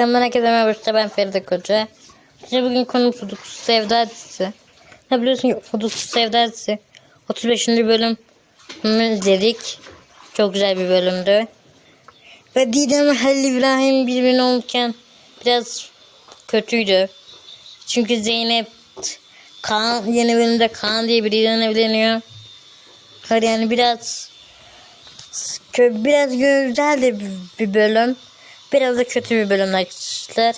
Kanalına herkese merhaba işte ben Feride Koca. İşte bugün konumuz Hudutsuz Sevda dizisi. Ne biliyorsun ki Hudutsuz Sevda dizisi 35. bölüm izledik. Çok güzel bir bölümdü. Ve Didem Halil İbrahim birbirine olurken biraz kötüydü. Çünkü Zeynep Kaan yeni bölümde Kaan diye biriyle evleniyor. Yani biraz biraz güzel de bir bölüm. Biraz da kötü bir bölüm arkadaşlar.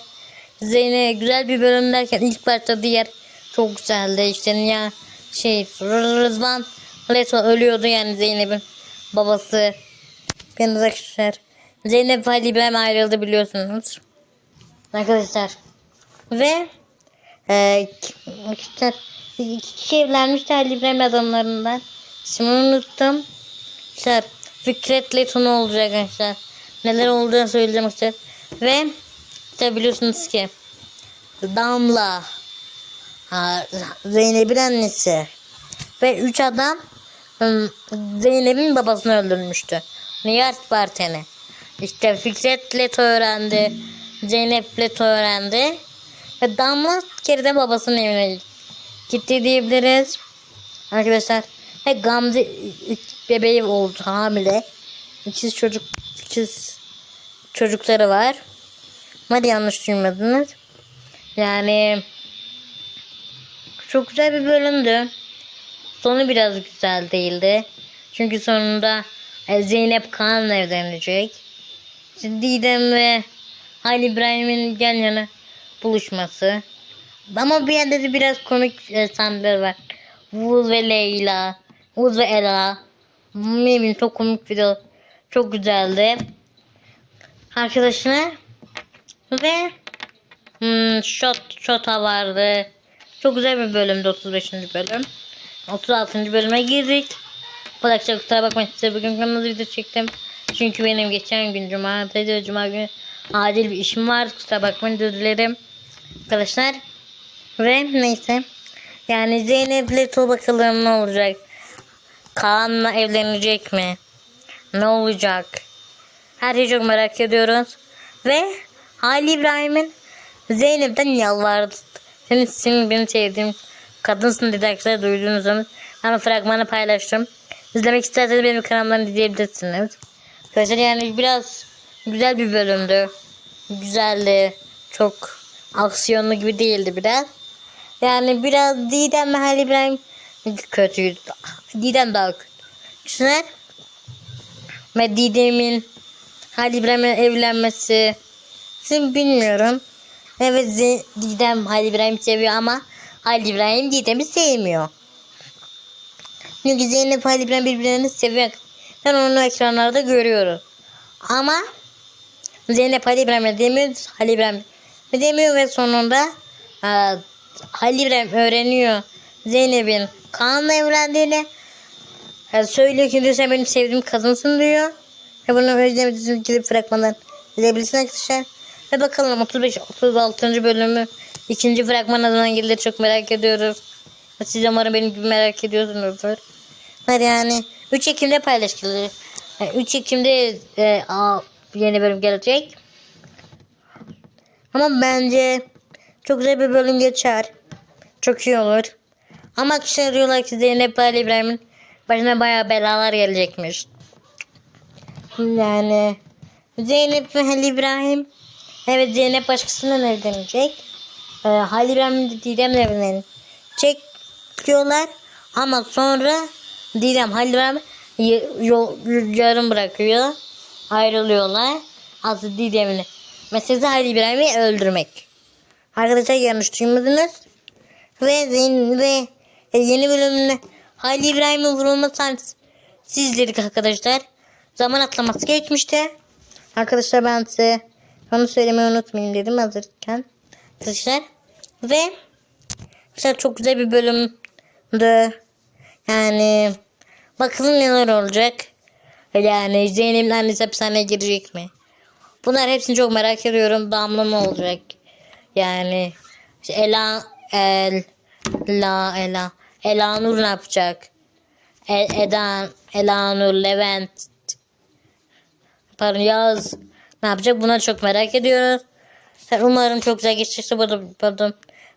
Zeynep güzel bir bölüm derken ilk başta diğer çok güzeldi. İşte ya şey Rızvan Leto ölüyordu yani Zeynep'in babası. Yalnız arkadaşlar. Zeynep İbrahim ayrıldı biliyorsunuz. Arkadaşlar. Ve e, işte iki kişi evlenmişti Ali İbrahim adamlarından. Şimdi unuttum. İşte Fikret Leto ne olacak arkadaşlar. Neler olduğunu söyleyeceğim işte. Ve işte biliyorsunuz ki Damla Zeynep'in annesi ve üç adam hmm, Zeynep'in babasını öldürmüştü. Niyart Barten'i. İşte Fikret Leto öğrendi. Zeynep Leto öğrendi. Ve Damla geride babasının evine gitti diyebiliriz. Arkadaşlar. Ve Gamze bebeği oldu hamile. İkiz çocuk ikiz çocukları var. Hadi yanlış duymadınız. Yani çok güzel bir bölümdü. Sonu biraz güzel değildi. Çünkü sonunda e, Zeynep Kaan'la evlenecek. Didem ve Ali İbrahim'in yan yana buluşması. Ama bir yerde de biraz komik e, sahneler var. Vuz ve Leyla. Vuz ve Ela. Ne bileyim çok komik video. Çok güzeldi. Arkadaşlar. Ve hmm, shot, Shota vardı. Çok güzel bir bölümdü 35. bölüm. 36. bölüme girdik. Bırakacak kusura bakmayın size bugün kanalı video çektim. Çünkü benim geçen gün cumartesi ve cuma günü acil bir işim var. Kusura bakmayın özür dilerim. Arkadaşlar. Ve neyse. Yani Zeynep Leto bakalım ne olacak. Kaan'la evlenecek mi? Ne olacak? Her şeyi çok merak ediyoruz. Ve Ali İbrahim'in Zeynep'ten yalvardı. Senin, senin beni sevdiğim kadınsın dedi arkadaşlar duyduğunuz zaman. Ben fragmanı paylaştım. İzlemek isterseniz benim kanalımdan izleyebilirsiniz. Arkadaşlar yani biraz güzel bir bölümdü. Güzeldi. Çok aksiyonlu gibi değildi biraz. Yani biraz Didem ve Halil İbrahim kötüydü. Didem daha kötü. Düşünün. Ve Didem'in Halil İbrahim'le evlenmesi. Şimdi bilmiyorum. Evet Didem Halil İbrahim seviyor ama Halil İbrahim Didem'i sevmiyor. Çünkü Zeynep Halil İbrahim birbirlerini seviyor. Ben onu ekranlarda görüyorum. Ama Zeynep Halil İbrahim'e demiyor. Halil İbrahim demiyor ve sonunda e, Halil İbrahim öğreniyor Zeynep'in Kaan'la evlendiğini. E, söylüyor ki diyor sen benim sevdiğim kadınsın diyor. Ve bunu özlemediğiniz gidip fragmandan izleyebilirsiniz arkadaşlar. Ve bakalım 35 36. bölümü ikinci fragman adına gelir çok merak ediyoruz. Siz umarım benim gibi merak ediyorsunuzdur. Hadi yani 3 Ekim'de paylaşılır. Yani 3 Ekim'de e, a, yeni bölüm gelecek. Ama bence çok güzel bir bölüm geçer. Çok iyi olur. Ama kişiler diyorlar ki Zeynep Ali İbrahim'in başına bayağı belalar gelecekmiş. Yani Zeynep ve Halil İbrahim evet Zeynep başkasından evlenecek. Ee, Halil İbrahim de Didem'le evlenecek diyorlar. Ama sonra Didem Halil İbrahim yol, yarım bırakıyor. Ayrılıyorlar. Aslında Didem'in meselesi Halil İbrahim'i öldürmek. Arkadaşlar yanlış duymadınız. Ve, ve e, yeni bölümünde Halil İbrahim'in vurulma sahnesi sizledik arkadaşlar. Zaman atlaması geçmişti. Arkadaşlar ben size onu söylemeyi unutmayayım dedim hazırken. Arkadaşlar. Ve mesela çok güzel bir bölümdü. Yani bakalım neler olacak. Yani Zeynep'in annesi hapishaneye girecek mi? Bunlar hepsini çok merak ediyorum. Damla ne olacak? Yani işte Ela El La Ela Ela Nur ne yapacak? E, Eda Ela Nur Levent pardon Yağız ne yapacak? Bunları çok merak ediyoruz. Ben umarım çok güzel geçecekse burada pardon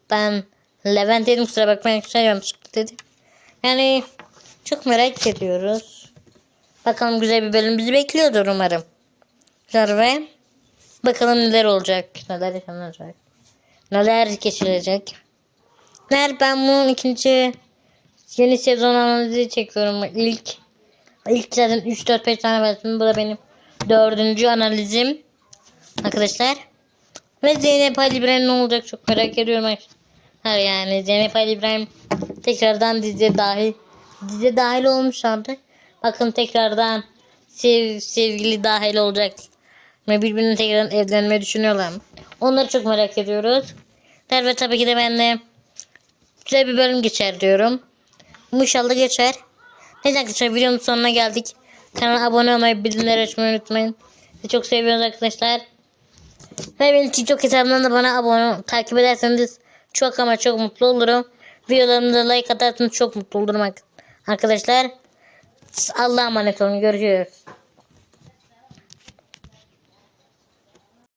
ben Levent dedim kusura bakmayın yanlışlıkla dedim. Yani çok merak ediyoruz. Bakalım güzel bir bölüm bizi bekliyordur umarım. Güzel bakalım neler olacak. Neler yaşanacak. Neler geçilecek. Neler ben bunun ikinci yeni sezon analizi çekiyorum. İlk ilk zaten 3-4-5 tane verdim. Bu da benim dördüncü analizim. Arkadaşlar. Ve Zeynep Ali İbrahim ne olacak çok merak ediyorum. Her yani Zeynep Ali İbrahim tekrardan diziye dahil diziye dahil olmuş artık. Bakın tekrardan sev, sevgili dahil olacak. Ve birbirine tekrardan evlenmeyi düşünüyorlar? Onları çok merak ediyoruz. Ve tabii ki de ben de güzel bir bölüm geçer diyorum. İnşallah geçer. Neyse arkadaşlar videonun sonuna geldik. Kanala abone olmayı, bildirimleri açmayı unutmayın. Sizi çok seviyoruz arkadaşlar. Ve benim TikTok hesabımdan da bana abone takip ederseniz çok ama çok mutlu olurum. Videolarımda like atarsanız çok mutlu olurum arkadaşlar. Allah'a emanet olun. Görüşürüz.